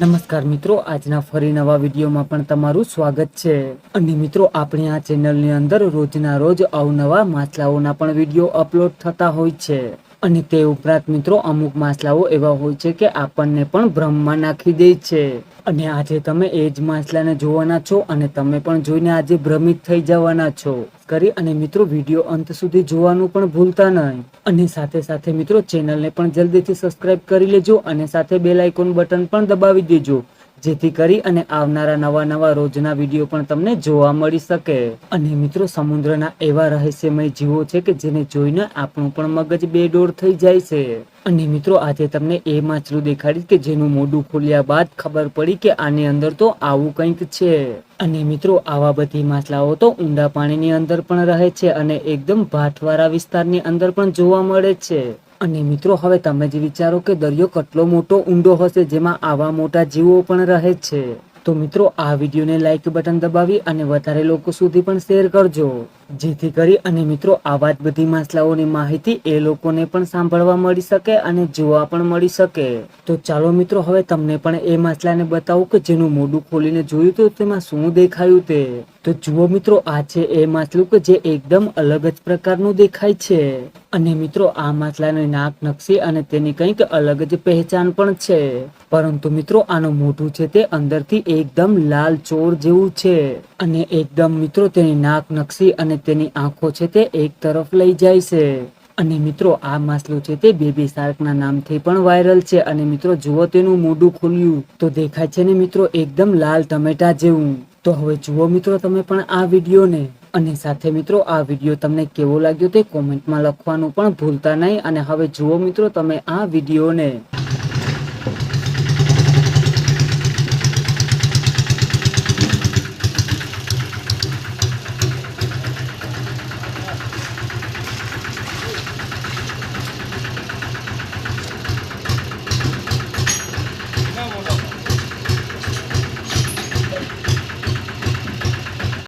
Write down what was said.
નમસ્કાર મિત્રો, આજના ફરી નવા વિડીયોમાં પણ તમારું સ્વાગત છે. અને મિત્રો, આપણે આ ચેનલની અંદર રોજના રોજ અવનવા માછલાઓના પણ વીડિયો અપલોડ થતા હોય છે. અને તે ઉપરાંત મિત્રો અમુક માછલાઓ એવા હોય છે કે આપણને પણ ભ્રમમાં નાખી દે છે. અને આજે તમે એ જ માછલાને જોવાના છો અને તમે પણ જોઈને આજે ભ્રમિત થઈ જવાના છો. કરી અને મિત્રો વીડિયો અંત સુધી જોવાનું પણ ભૂલતા નહીં. અને સાથે સાથે મિત્રો ચેનલને પણ જલ્દીથી સબસ્ક્રાઇબ કરી લેજો અને સાથે બેલ આઇકોન બટન પણ દબાવી દેજો. જેથી કરી અને આવનારા નવા નવા રોજના વીડિયો પણ તમને જોવા મળી શકે. અને મિત્રો, સમુદ્રના એવા રહસ્યમય જીવો છે કે જેને જોઈને આપણું પણ મગજ બેડોળ થઈ જાય છે. અને મિત્રો, આજે તમને એ માછલું દેખાડી કે જેનું મોઢું ખોલ્યા બાદ ખબર પડી કે આની અંદર તો આવું કંઈક છે. અને મિત્રો, આવા બધી માછલાઓ તો ઊંડા પાણીની અંદર પણ રહે છે અને એકદમ ભાટવાળા વિસ્તારની અંદર પણ જોવા મળે છે. અને મિત્રો, હવે તમે જે વિચારો કે દરિયો કેટલો મોટો ઊંડો હશે, જેમાં આવા મોટા જીવો પણ રહે છે. તો મિત્રો, આ વિડીયોને લાઈક બટન દબાવી અને વધારે લોકો સુધી પણ શેર કરજો. જેથી કરી અને મિત્રો, આવા જ બધી માછલાઓની માહિતી એ લોકોને પણ સાંભળવા મળી શકે અને જોવા પણ મળી શકે. તો ચાલો મિત્રો, હવે તમને પણ એ માછલાને બતાવું કે જેનું મોઢું ખોલીને જોયું તો તેમાં શું દેખાયું તે? તો જુઓ મિત્રો, આ છે એ માછલું કે જે એકદમ અલગ જ પ્રકારનું દેખાય છે. અને મિત્રો, આ માછલાની નાક નકશી અને તેની કંઈક અલગ જ પહેચાન પણ છે. પરંતુ મિત્રો, આનું મોઢું છે તે અંદરથી એકદમ લાલ ચોર જેવું છે. અને એકદમ મિત્રો, તેની નાક નકશી અને તેની આંખો છે તે એક તરફ લઈ જાય છે. અને મિત્રો, આ માછલું છે તે બેબી શાર્કના નામથી પણ વાયરલ છે. અને મિત્રો, જુઓ તેનું મોઢું ખુલ્યું. તો દેખાય છે ને મિત્રો, એકદમ લાલ ટમેટા જેવું. તો હવે જુઓ મિત્રો તમે પણ આ વિડીયોને. અને સાથે મિત્રો, આ વીડિયો તમને કેવો લાગ્યો તે કોમેન્ટમાં લખવાનું પણ ભૂલતા નહીં. અને હવે જુઓ મિત્રો તમે આ વિડીયોને.